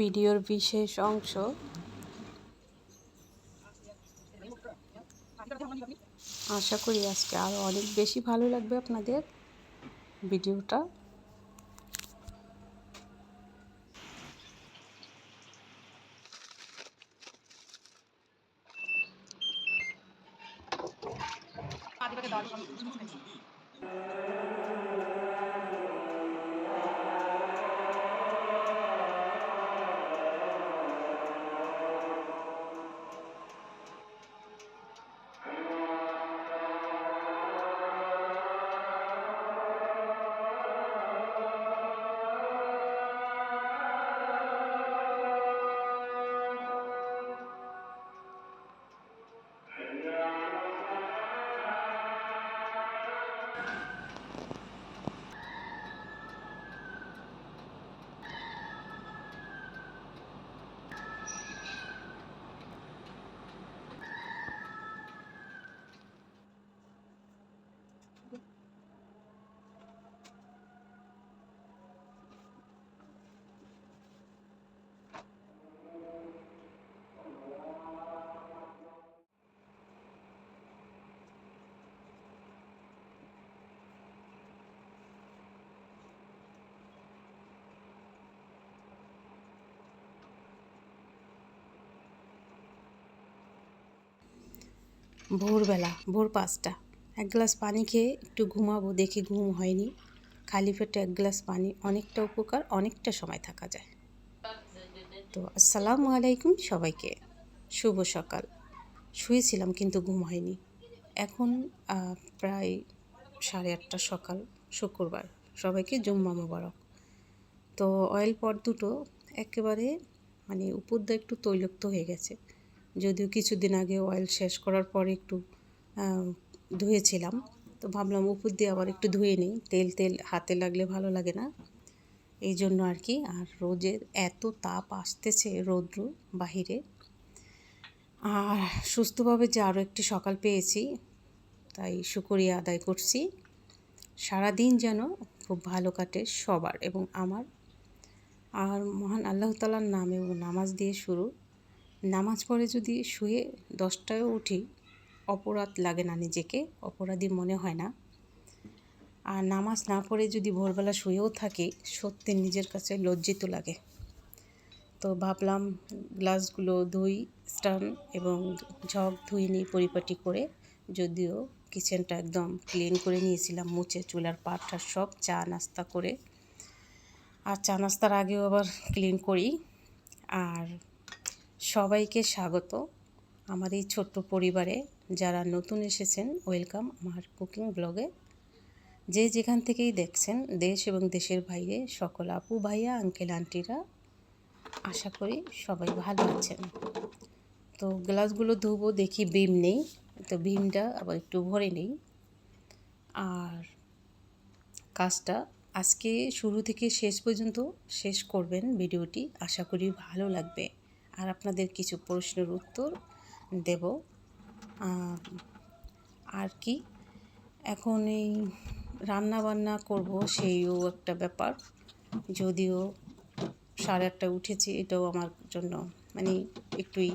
ভিডিওর বিশেষ অংশ। আশা করি আজকে আরও অনেক বেশি ভালো লাগবে আপনাদের ভিডিওটা। ভোরবেলা, ভোর পাঁচটা। এক গ্লাস পানি খেয়ে একটু ঘুমাবো দেখি ঘুম হয়নি। খালি পেটে এক গ্লাস পানি অনেকটা উপকার, অনেকটা সময় থাকা যায়। তো আসসালামু আলাইকুম সবাইকে। শুভ সকাল। শুয়েছিলাম কিন্তু ঘুম হয়নি। এখন প্রায় সাড়ে আটটা সকাল, শুক্রবার। সবাইকে জুম্মা মোবারক। তো অয়েল পট দুটো একেবারে মানে উপর দিয়ে একটু তৈলাক্ত হয়ে গেছে। যদিও কিছুদিন আগে অয়েল শেষ করার পরে একটু ধুয়েছিলাম। তো ভাবলাম উপর দিয়ে আবার একটু ধুয়ে নিই। তেল তেল হাতে লাগলে ভালো লাগে না। এই জন্য আর কি, আর রোজের এত তাপ আসতেছে রৌদ্র বাহিরে। আর সুস্থভাবে যে আরও একটি সকাল পেয়েছি, তাই শুকরিয়া আদায় করছি। সারাদিন যেন খুব ভালো কাটে সবার এবং আমার। আর মহান আল্লাহ তালার নামে নামাজ দিয়ে শুরু। নামাজ পড়ে যদি শুয়ে দশটায়ও উঠি, অপরাধ লাগে না নিজেকে, অপরাধী মনে হয় না। আর নামাজ না পড়ে যদি ভোরবেলা শুয়েও থাকি, সত্যি নিজের কাছে লজ্জিত লাগে। তো ভাবলাম গ্লাসগুলো ধুই, স্টান এবং ঝক ধুই নিই পরিপাটি করে। যদিও কিচেনটা একদম ক্লিন করে নিয়েছিলাম, মুছে চুলার পাটটা সব চা নাস্তা করে। আর চা নাস্তার আগেও আবার ক্লিন করি। আর সবাইকে স্বাগত। আমার এই ছোট্ট পরিবারে যারা নতুন এসেছেন, ওয়েলকাম আমার কুকিং ব্লগে। যে যেখান থেকেই দেখছেন, দেশ এবং দেশের বাইরে সকল আপু, ভাইয়া, আঙ্কেল, আন্টিরা, আশা করি সবাই ভালো আছেন। তো গ্লাসগুলো ধুবো, দেখি বিম নেই, তো বিমটা আবার একটু ভরে নেই। আর কাজটা আজকে শুরু থেকে শেষ পর্যন্ত শেষ করবেন ভিডিওটি, আশা করি ভালো লাগবে। আর আপনাদের কিছু প্রশ্নের উত্তর দেব। আর কি? এখন এই রান্না বান্না করব সেইও একটা ব্যাপার। যদিও সাড়ে আটটায় উঠেছি, এটাও আমার জন্য মানে একটুই।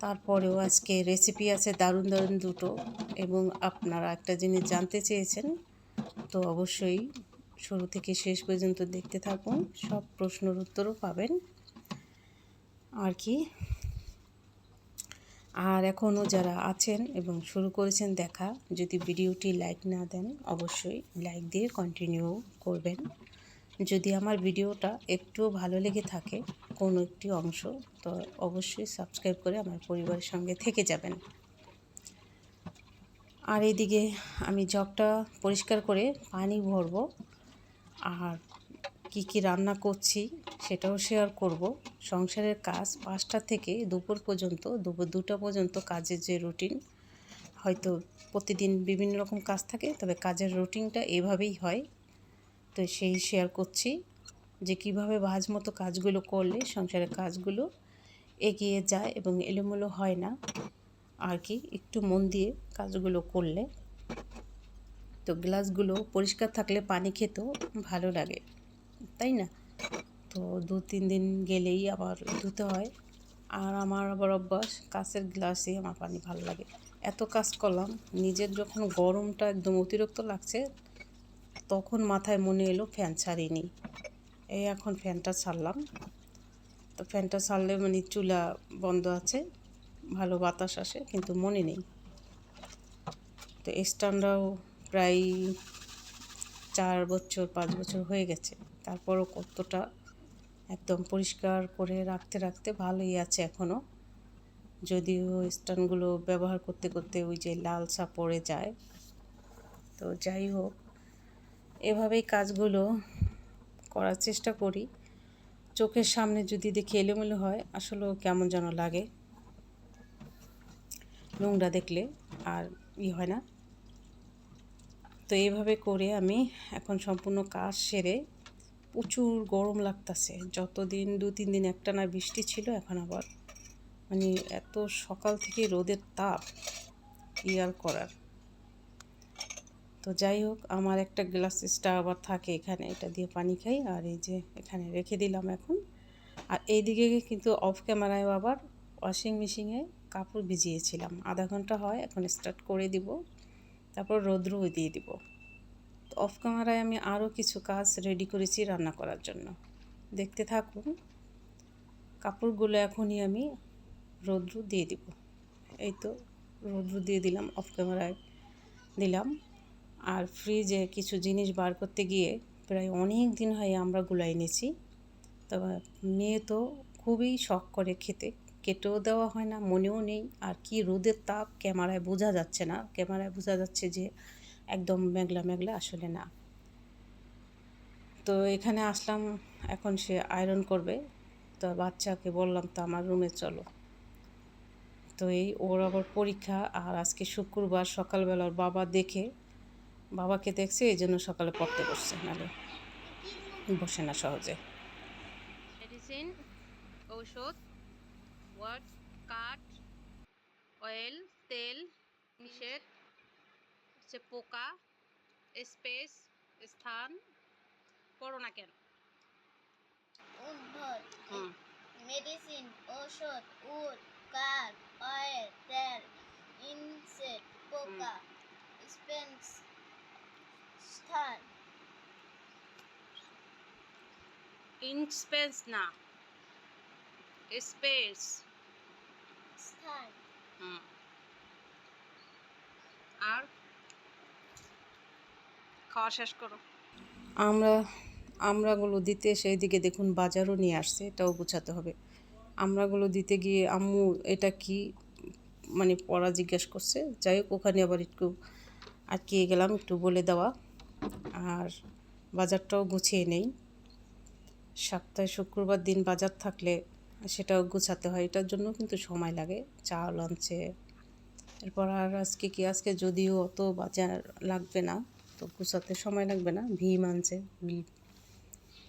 তারপরেও আজকে রেসিপি আছে দারুণ দারুণ দুটো এবং আপনারা একটা জিনিস জানতে চেয়েছেন, তো অবশ্যই শুরু থেকে শেষ পর্যন্ত দেখতে থাকুন, সব প্রশ্নের উত্তরও পাবেন। আর কি। আর এখনও যারা আছেন এবং শুরু করেছেন দেখা, যদি ভিডিওটি লাইক না দেন, অবশ্যই লাইক দিয়ে কন্টিনিউ করবেন। যদি আমার ভিডিওটা একটুও ভালো লেগে থাকে, কোনো একটি অংশ, তো অবশ্যই সাবস্ক্রাইব করে আমার পরিবারের সঙ্গে থেকে যাবেন। আর এইদিকে আমি জগটা পরিষ্কার করে পানি ভরবো। আর কি কি রান্না করছি সেটাও শেয়ার করব। সংসারের কাজ পাঁচটা থেকে দুপুর পর্যন্ত, দুপুর দুটো পর্যন্ত কাজের যে রুটিন হয়তো প্রতিদিন বিভিন্ন রকম কাজ থাকে, তবে কাজের রুটিনটা এভাবেই হয়। তো সেই শেয়ার করছি যে কীভাবে ভাজ মতো কাজগুলো করলে সংসারের কাজগুলো এগিয়ে যায় এবং এলোমেলো হয় না, আর কি একটু মন দিয়ে কাজগুলো করলে। তো গ্লাসগুলো পরিষ্কার থাকলে পানি খেতেও ভালো লাগে। তাই না? তো দু তিন দিন গেলেই আবার ধুতে হয়। আর আমার আবার অভ্যাস, কাঁচের গ্লাসে আমার পানি ভালো লাগে। এত কাজ করলাম, নিজের যখন গরমটা একদম অতিরিক্ত লাগছে, তখন মাথায় মনে এলো ফ্যান ছাড়িনি। এই এখন ফ্যানটা ছাড়লাম। তো ফ্যানটা ছাড়লে মানে চুলা বন্ধ আছে, ভালো বাতাস আসে, কিন্তু মনে নেই। তো স্ট্যান্ডটাও প্রায় চার বছর, পাঁচ বছর হয়ে গেছে। তারপরও কতটা একদম পরিষ্কার করে রাখতে রাখতে ভালোই আছে এখনও যদিও স্ট্যান্ডগুলো ব্যবহার করতে করতে ওই যে লালসা পড়ে যায়। তো যাই হোক, এভাবেই কাজগুলো করার চেষ্টা করি। চোখের সামনে যদি দেখি এলোমেলো হয়, আসলেও কেমন যেন লাগে। নোংরা দেখলে আর ই হয় না। তো এইভাবে করে আমি এখন সম্পূর্ণ কাজ সেরে প্রচুর গরম লাগতেছে। যতদিন দু, তিন দিন একটা না বৃষ্টি ছিল, এখন আবার মানে এত সকাল থেকে রোদের তাপ আর করার? তো যাই হোক, আমার একটা গ্লাস স্টা আবার থাকে এখানে, এটা দিয়ে পানি খাই আর এই যে এখানে রেখে দিলাম এখন। আর এইদিকে কিন্তু অফ ক্যামেরায় আবার ওয়াশিং মেশিনে কাপড় ভিজিয়েছিলাম। আধা ঘণ্টা হয়, এখন স্টার্ট করে দিব। তারপর রোদ্রও দিয়ে দিব। তো অফ ক্যামেরায় আমি আরও কিছু কাজ রেডি করেছি রান্না করার জন্য। দেখতে থাকুন, কাপড়গুলো এখনই আমি রৌদ্র দিয়ে দিব। এই তো রৌদ্র দিয়ে দিলাম অফ ক্যামেরায় দিলাম। আর ফ্রিজে কিছু জিনিস বার করতে গিয়ে প্রায় অনেক দিন হয় আমরা গুলাই এনেছি। তবে মেয়ে তো খুবই শখ করে খেতে। কেটেও দেওয়া হয় না, মনেও নেই। আর কি রোদের তাপ ক্যামেরায় বোঝা যাচ্ছে না। ক্যামেরায় বোঝা যাচ্ছে যে একদম মেঘলা মেঘলা আসলে না। তো এখানে আসলাম, এখন সে আয়রন করবে। তো বাচ্চাকে বললাম, তো আমার রুমে চলো। তো এই ওর আবার পরীক্ষা, আর আজকে শুক্রবার সকালবেলা ওর বাবা দেখে, বাবাকে দেখছে, এই জন্য সকালে পড়তে বসছে নাহলে বসে না সহজে। ঔষধ। ওয়ার্ড কাঠ অয়েল তেল নিষেধ হচ্ছে পোকা স্পেস স্থান পড়ো না কেন উদ্ভট হুম মেডিসিন ঔষধ উড কাঠ অয়েল তেল ইনসেক্ট পোকা স্পেন্স স্থান ইনস্পেস না স্পেস। স্থান। হুম। আর? খাওয়া শেষ করো। আমরা আমরাগুলো দিতে সেই দিকে দেখুন বাজারও নিয়ে আসছে এটাও বোঝাতে হবে। আমরাগুলো দিতে গিয়ে আম্মু এটা কি মানে পড়া জিজ্ঞেস করছে। যাই হোক ওখানে আবার একটু আটকিয়ে গেলাম একটু বলে দেওয়া। আর বাজারটাও গুছিয়ে নেই। সপ্তাহে শুক্রবার দিন বাজার থাকলে সেটাও গুছাতে হয়। এটার জন্য কিন্তু সময় লাগে। চাল আনছে এরপর আর আজকে কি? আজকে যদিও অত বাজার লাগবে না, তো গুছাতে সময় লাগবে না। ভীম আনছে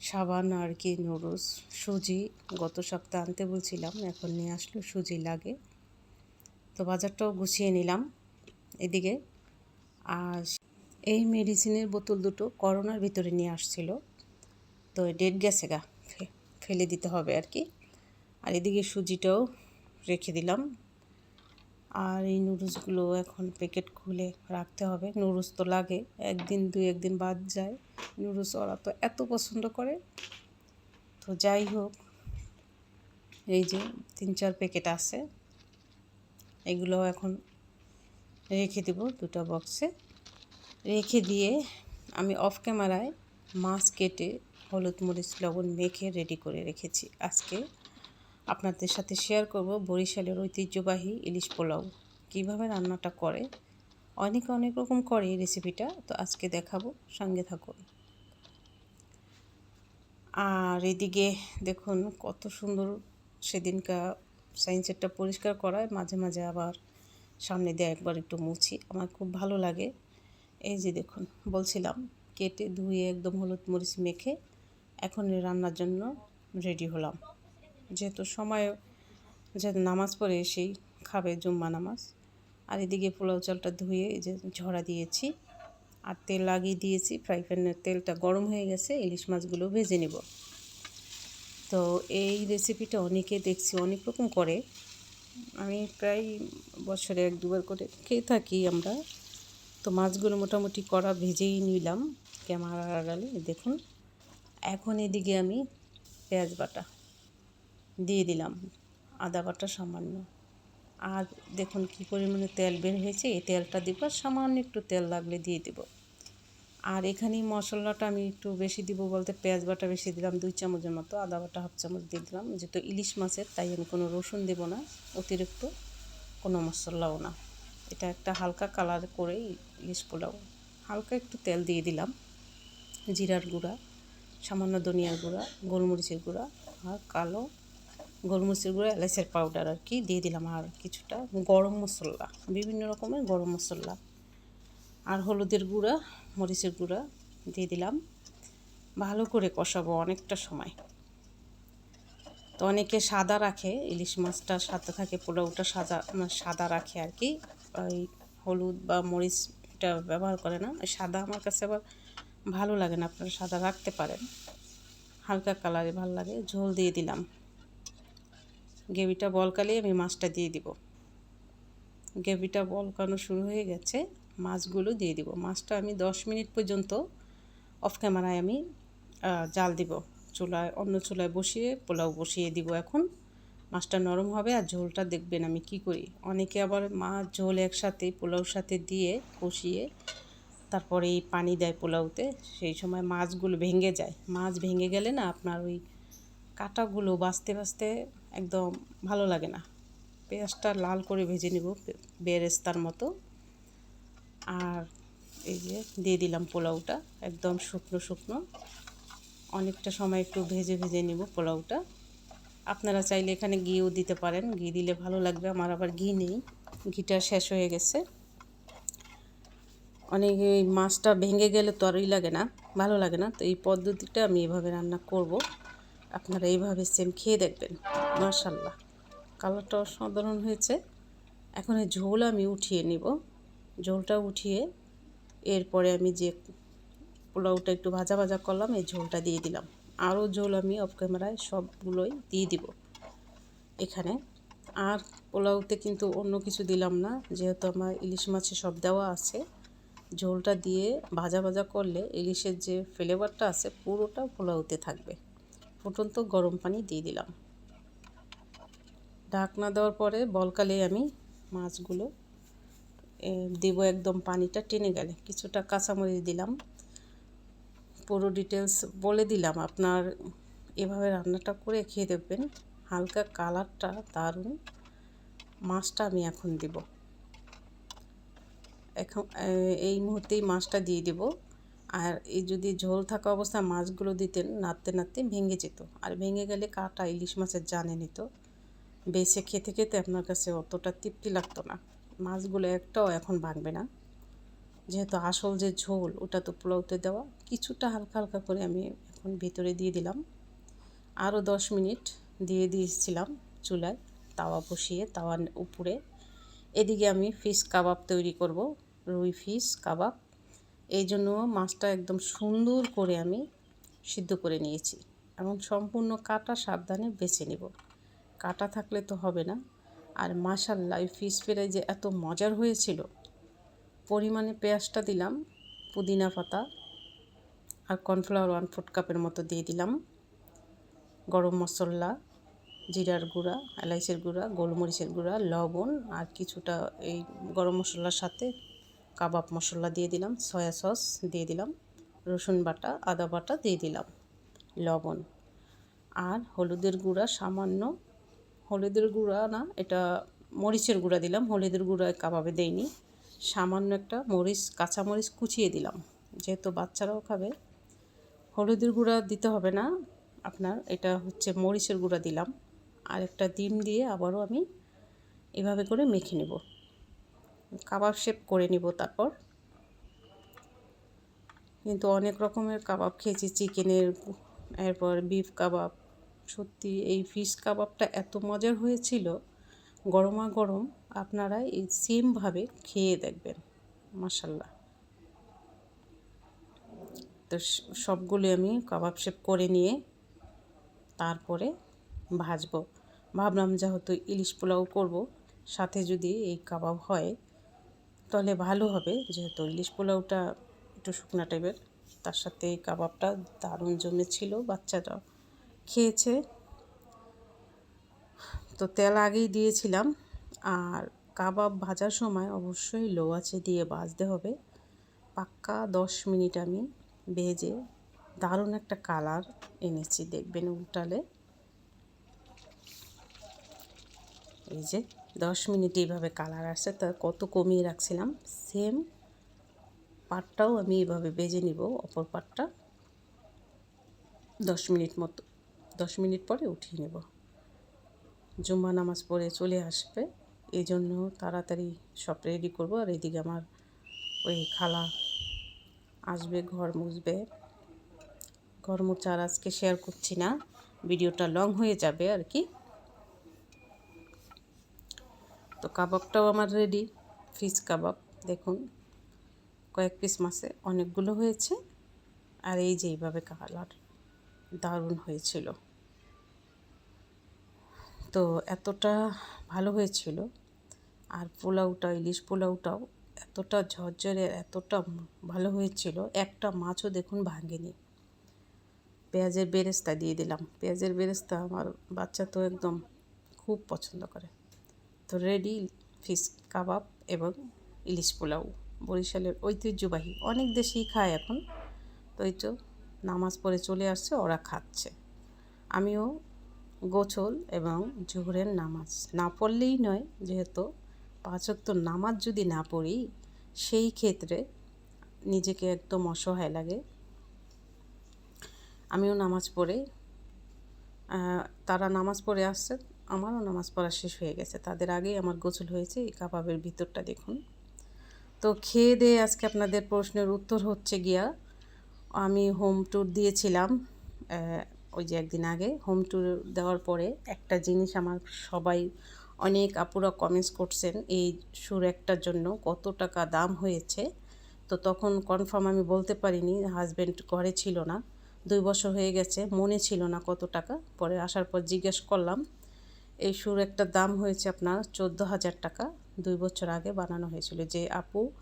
সাবান আর কি নুডলস। সুজি গত সপ্তাহে আনতে বলছিলাম, এখন নিয়ে আসলো, সুজি লাগে। তো বাজারটাও গুছিয়ে নিলাম এদিকে। আর এই মেডিসিনের বোতল দুটো করোনার ভিতরে নিয়ে আসছিল। তো ডেট গেছে গা ফেলে দিতে হবে আর কি। আর এদিকে সুজিটাও রেখে দিলাম। আর এই নুডলসগুলো এখন প্যাকেট খুলে রাখতে হবে। নুডলস তো লাগে, একদিন দুই একদিন বাদ যায়। নুডলস ওরা তো এত পছন্দ করে। তো যাই হোক, এই যে তিন চার প্যাকেট আছে এগুলো এখন রেখে দেব দুটো বক্সে। রেখে দিয়ে আমি অফ ক্যামেরায় মাছ কেটে হলুদ মরিচ লবণ মেখে রেডি করে রেখেছি আজকে। আপনাদের সাথে শেয়ার করব বরিশালের ঐতিহ্যবাহী ইলিশ পোলাও। কীভাবে রান্নাটা করে? অনেকে অনেক রকম করে এই রেসিপিটা তো আজকে দেখাবো, সঙ্গে থাকুন। আর এদিকে দেখুন কত সুন্দর সেদিনকার সাইন্সেরটা পরিষ্কার করায়, মাঝে মাঝে আবার সামনে দিয়ে একবার একটু মুছি, আমার খুব ভালো লাগে। এই যে দেখুন, বলছিলাম, কেটে ধুয়ে একদম হলুদ মরিচ মেখে এখন রান্নার জন্য রেডি হলাম। যেহেতু সময়, যেহেতু নামাজ পড়ে এসেই খাবে জুম্মা নামাজ। আর এদিকে পোলাও চালটা ধুয়ে এই যে ঝরা দিয়েছি আর তেল লাগিয়ে দিয়েছি, ফ্রাই প্যানের তেলটা গরম হয়ে গেছে, ইলিশ মাছগুলো ভেজে নেব। তো এই রেসিপিটা অনেকে দেখছি অনেক রকম করে। আমি প্রায় বছরে এক দুবার করে খেয়ে থাকি আমরা। তো মাছগুলো মোটামুটি কড়া ভেজেই নিলাম ক্যামেরার আড়ালে, দেখুন। এখন এদিকে আমি পেঁয়াজ বাটা। দিয়ে দিলাম। আদা বাটা সামান্য। আর দেখুন কী পরিমাণে তেল বের হয়েছে, এই তেলটা দিব আর সামান্য একটু তেল লাগলে দিয়ে দিব। আর এখানে মশলাটা আমি একটু বেশি দিব বলতে পেঁয়াজ বাটা বেশি দিলাম, দুই চামচের মতো আদা বাটা হাফ চামচ দিয়ে দিলাম। যেহেতু ইলিশ মাছের, তাই আমি কোনো রসুন দেব না, অতিরিক্ত কোনো মশলাও না। এটা একটা হালকা কালার করে ইলিশ পোলাও। হালকা একটু তেল দিয়ে দিলাম। জিরার গুঁড়া, সামান্য ধনিয়ার গুঁড়া, গোলমরিচের গুঁড়া আর কালো গোলমরিচের গুঁড়া এলাচের পাউডার আর কি দিয়ে দিলাম আর কিছুটা। গরম মশলা, বিভিন্ন রকমের গরম মশলা। আর হলুদের গুঁড়া, মরিচের গুঁড়া দিয়ে দিলাম। ভালো করে কষাবো অনেকটা সময়। তো অনেকে সাদা রাখে, ইলিশ মাছটা সাদা থাকে, পোলাওটা সাদা সাদা রাখে আর কি। ওই হলুদ বা মরিচ এটা ব্যবহার করে না। সাদা আমার কাছে আবার ভালো লাগে না, আপনারা সাদা রাখতে পারেন। হালকা কালারে ভালো লাগে, ঝোল দিয়ে দিলাম। গ্রেভিটা বলকালে আমি মাছটা দিয়ে দিব। গ্রেভিটা বলকানো শুরু হয়ে গেছে, মাছগুলো দিয়ে দিব। মাছটা আমি দশ মিনিট পর্যন্ত অফ ক্যামেরায় আমি জাল দিব। চুলায়, অন্য চুলায় বসিয়ে, পোলাও বসিয়ে দিব এখন। মাছটা নরম হবে আর ঝোলটা দেখবেন আমি কি করি। অনেকে আবার মাছ, ঝোল একসাথে পোলাওর সাথে দিয়ে কষিয়ে তারপরে এই পানি দেয় পোলাওতে, সেই সময় মাছগুলো ভেঙে যায়। মাছ ভেঙে গেলে না আপনার ওই কাঁটাগুলো বাঁচতে বাঁচতে একদম ভালো লাগে না। পেঁয়াজটা লাল করে ভেজে নিব বেরেস্তার মতো। আর এই যে দিয়ে দিলাম পোলাওটা, একদম শুকনো শুকনো। অনেকটা সময় একটু ভেজে ভেজে নিব পোলাওটা। আপনারা চাইলে এখানে ঘিও দিতে পারেন। ঘি দিলে ভালো লাগবে, আমার আবার ঘি নেই। ঘিটা শেষ হয়ে গেছে। অনেক মাছটা ভেঙে গেলে তো আরই লাগে না, ভালো লাগে না। তো এই পদ্ধতিটা আমি এভাবে রান্না করব। আপনারা এইভাবে সেম খেয়ে দেখবেন। মার্শাল্লাহ কালারটা অসাধারণ হয়েছে। এখন এই ঝোল আমি উঠিয়ে নিব। ঝোলটা উঠিয়ে এরপরে আমি যে পোলাওটা একটু ভাজা ভাজা করলাম, এই ঝোলটা দিয়ে দিলাম। আরও ঝোল আমি অফ ক্যামেরায় সবগুলোই দিয়ে দিব। এখানে আর পোলাওতে কিন্তু অন্য কিছু দিলাম না, যেহেতু আমার ইলিশ মাছে সব দেওয়া আছে। ঝোলটা দিয়ে ভাজা ভাজা করলে ইলিশের যে ফ্লেভারটা আছে, পুরোটা পোলাওতে থাকবে। ফুটন্ত গরম পানি দিয়ে দিলাম। ঢাকনা দেওয়ার পরে বলকালে আমি মাছগুলো দেবো একদম পানিটা টেনে গেলে। কিছুটা কাঁচামরিচ দিলাম। পুরো ডিটেলস বলে দিলাম। আপনার এভাবে রান্নাটা করে খেয়ে দেখবেন। হালকা কালারটা দারুণ। মাছটা আমি এখন দিব। এখন এই মুহূর্তেই মাছটা দিয়ে দিব। আর এই যদি ঝোল থাকা অবস্থায় মাছগুলো দিতেন, নাড়তে নাড়তে ভেঙে যেত। আর ভেঙে গেলে কাটা ইলিশ মাছের জানে নিত। বেছে খেতে খেতে আপনার কাছে অতটা তৃপ্তি লাগতো না। মাছগুলো একটাও এখন ভাঙবে না। যেহেতু আসল যে ঝোল, ওটা তো পোলাওতে দেওয়া। কিছুটা হালকা হালকা করে আমি এখন ভিতরে দিয়ে দিলাম। আরও দশ মিনিট দিয়ে দিয়েছিলাম চুলায়। তাওয়া বসিয়ে, তাওয়ার উপরে। এদিকে আমি ফিশ কাবাব তৈরি করব। রুই ফিশ, কাবাব এই জন্য মাছটা একদম সুন্দর করে আমি সিদ্ধ করে নিয়েছি এবং সম্পূর্ণ কাটা সাবধানে বেছে নেব। কাটা থাকলে তো হবে না। আর মাশাল্লাহ এই ফিশ ফ্রাই যে এত মজার হয়েছিল। পরিমাণে পেঁয়াজটা দিলাম, পুদিনা পাতা আর কর্নফ্লাওয়ার ওয়ান ফুট কাপের মতো দিয়ে দিলাম। গরম মশলা, জিরার গুঁড়া, এলাইচের গুঁড়া, গোলমরিচের গুঁড়া, লবণ আর কিছুটা এই গরম মশলার সাথে কাবাব মশলা দিয়ে দিলাম, সয়া সস দিয়ে দিলাম, রসুন বাটা, আদা বাটা দিয়ে দিলাম, লবণ। আর হলুদের গুঁড়া সামান্য, হলুদের গুঁড়া না, এটা মরিচের গুঁড়া দিলাম, হলুদের গুঁড়া কাবাবে দেইনি, সামান্য একটা মরিচ, কাঁচা মরিচ কুচিয়ে দিলাম, যেহেতু বাচ্চারাও খাবে। হলুদের গুঁড়া দিতে হবে না, আপনার এটা হচ্ছে মরিচের গুঁড়া দিলাম আর একটা ডিম দিয়ে আবারও আমি এভাবে করে মেখে নেব। কাবাব শেপ করে নিব তারপর। কিন্তু অনেক রকমের কাবাব খেয়েছি, চিকেনের, এরপর বিফ কাবাব। সত্যি এই ফিশ কাবাবটা এত মজার হয়েছিল, গরমা গরম আপনারা এই সেমভাবে খেয়ে দেখবেন মাসাল্লাহ তো সবগুলো আমি কাবাব শেপ করে নিয়ে তারপরে ভাজবো। ভাবলাম যেহেতু ইলিশ পোলাও করব, সাথে যদি এই কাবাব হয় তাহলে ভালো হবে, যেহেতু ইলিশ পোলাওটা একটু শুকনা টাইপের তার সাথে এই কাবাবটা দারুণ জমেছিল, বাচ্চাটা খেয়েছে। তো তেল আগেই দিয়েছিলাম। আর কাবাব ভাজার সময় অবশ্যই লো আছে দিয়ে ভাজতে হবে। পাক্কা দশ মিনিট আমি ভেজে দারুণ একটা কালার এনেছি, দেখবেন উল্টালে। এই যে দশ মিনিট এইভাবে কালার আসছে, তা কত কমিয়ে রাখছিলাম সেম পাটটাও আমি এইভাবে বেজে নিব, অপর পাটটা দশ মিনিট মতো, দশ মিনিট পরে উঠিয়ে নেব। জুম্মা নামাজ পড়ে চলে আসবে এই জন্য তাড়াতাড়ি সব রেডি করব, আর এদিকে আমার ওই খালা আসবে, ঘর মুছবে। ঘর মোছার আজকে শেয়ার করছি না, ভিডিওটা লং হয়ে যাবে আর কি। তো কাবাবটাও আমার রেডি ফিশ কাবাব, দেখুন। কয়েক পিস মাসে অনেকগুলো হয়েছে। আর এই যে এইভাবে কালার দারুণ হয়েছিল। তো এতটা ভালো হয়েছিল। আর পোলাওটা ইলিশ পোলাওটাও এতটা ঝরঝরে, এতটা ভালো হয়েছিল। একটা মাছও দেখুন ভাঙেনি। পেঁয়াজের বেরেস্তা দিয়ে দিলাম। পেঁয়াজের বেরেস্তা আমার বাচ্চা তো একদম খুব পছন্দ করে। তো রেডি ফিশ কাবাব এবং ইলিশ পোলাও বরিশালের ঐতিহ্যবাহী। অনেক দেশেই খায় এখন। তো এই তো নামাজ পড়ে চলে আসছে, ওরা খাচ্ছে। আমিও গোছল এবং জোহরের নামাজ। না পড়লেই নয়, যেহেতু পাঁচক্ত নামাজ যদি না পড়ি, সেই ক্ষেত্রে নিজেকে একদম অসহায় লাগে। আমিও নামাজ পড়ে তারা নামাজ পড়ে আসছে আমারও নামাজ পড়া শেষ হয়ে গেছে। তাদের আগেই আমার গোসল হয়েছে, এই কাবাবের ভিতরটা দেখুন। তো খেয়ে দিয়ে আজকে আপনাদের প্রশ্নের উত্তর হচ্ছে গিয়া, আমি হোম ট্যুর দিয়েছিলাম ওই যে একদিন আগে। হোম ট্যুর দেওয়ার পরে একটা জিনিস আমার সবাই অনেক আপুরা কমেন্টস করছেন, এই সুর একটার জন্য কত টাকা দাম হয়েছে। তো তখন কনফার্ম আমি বলতে পারিনি হাজব্যান্ড ঘরে ছিল না। দুই বছর হয়ে গেছে, মনে ছিল না কত টাকা। পরে আসার পর জিজ্ঞেস করলাম এই সুর একটা দাম হয়েছে আপনার চোদ্দ হাজার টাকা। দুই বছর আগে বানানো হয়েছিল। যে আপু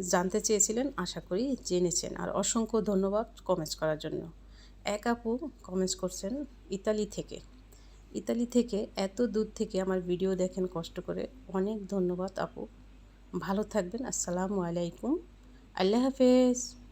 জানতে চেয়েছিলেন, আশা করি জেনেছেন। আর অসংখ্য ধন্যবাদ কমেন্টস করার জন্য। এক আপু কমেন্টস করছেন ইতালি থেকে। ইতালি থেকে এত দূর থেকে আমার ভিডিও দেখেন কষ্ট করে। অনেক ধন্যবাদ আপু। ভালো থাকবেন। আসসালামু আলাইকুম। আল্লাহ হাফেজ।